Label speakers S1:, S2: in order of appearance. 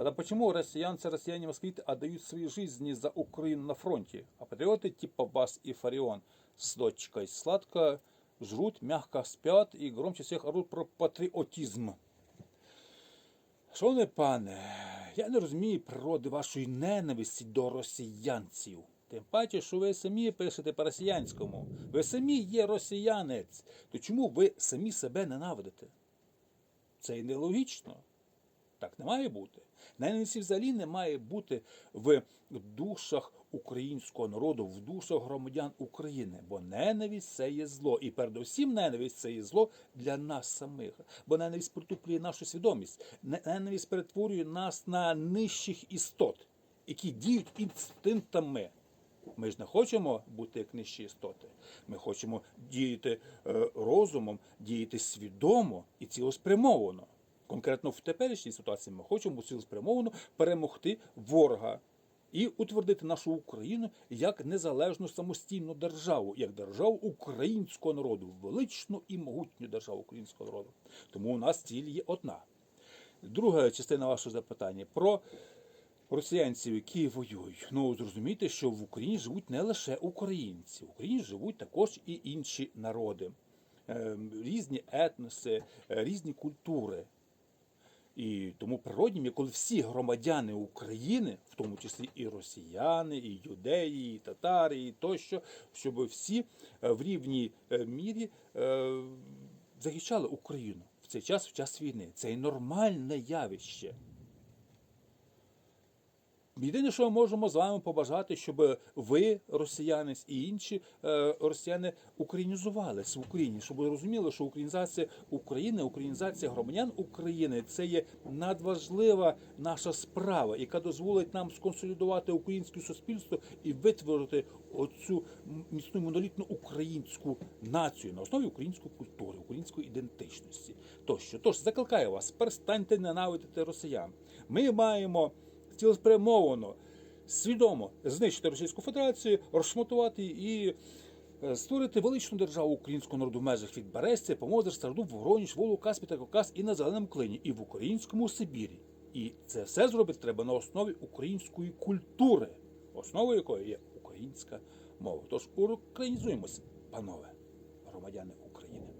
S1: Тогда почему россиянцы россияне москвиты отдают свои жизни за Украину на фронте, а патриоты типа вас и Фарион с дочкой сладко жрут, мягко спят и громче всех орут про патріотизм? Шановний пане, я не розумію природи вашої ненависті до росіянців. Тим паче, що ви самі пишете по-росіянському. Ви самі є росіянець. То чому ви самі себе ненавидите? Це і нелогічно. Так не має бути. Ненависті взагалі не має бути в душах українського народу, в душах громадян України. Бо ненависть це є зло. І передусім ненависть це є зло для нас самих. Бо ненависть притуплює нашу свідомість. Не- Ненависть перетворює нас на нижчих істот, які діють інстинктами. Ми ж не хочемо бути як нижчі істоти. Ми хочемо діяти е, розумом, діяти свідомо і цілеспрямовано. Конкретно в теперішній ситуації ми хочемо цілеспрямовано перемогти ворога і утвердити нашу Україну як незалежну самостійну державу, як державу українського народу, величну і могутню державу українського народу. Тому у нас ціль є одна. Друга частина вашого запитання про росіянців, які воюють. Ну зрозумійте, що в Україні живуть не лише українці, в Україні живуть також і інші народи, Е, різні етноси, е, різні культури. І тому природнім коли всі громадяни України, в тому числі і росіяни, і юдеї, і татари, і тощо, щоб всі е, в рівній е, мірі е, захищали Україну в цей час, в час війни. Це і нормальне явище. Єдине, що ми можемо з вами побажати, щоб ви, росіянець і інші е, росіяни, українізувалися в Україні, щоб ви розуміли, що українізація України, українізація громадян України це є надважлива наша справа, яка дозволить нам сконсолідувати українське суспільство і витворити оцю міцну монолітну українську націю на основі української культури, української ідентичності. Тощо, тож закликаю вас, перестаньте ненавидити росіян. Ми маємо цілеспрямовано, свідомо знищити Російську Федерацію, розшматувати і е, створити величну державу українського народу в межах від Берестя, Помозер, Стародуб, Вороніж, Волу, Каспі та Кавказ і на Зеленому клині, і в українському Сибірі. І це все зробити треба на основі української культури, основою якої є українська мова. Тож українізуємося, панове, громадяни України.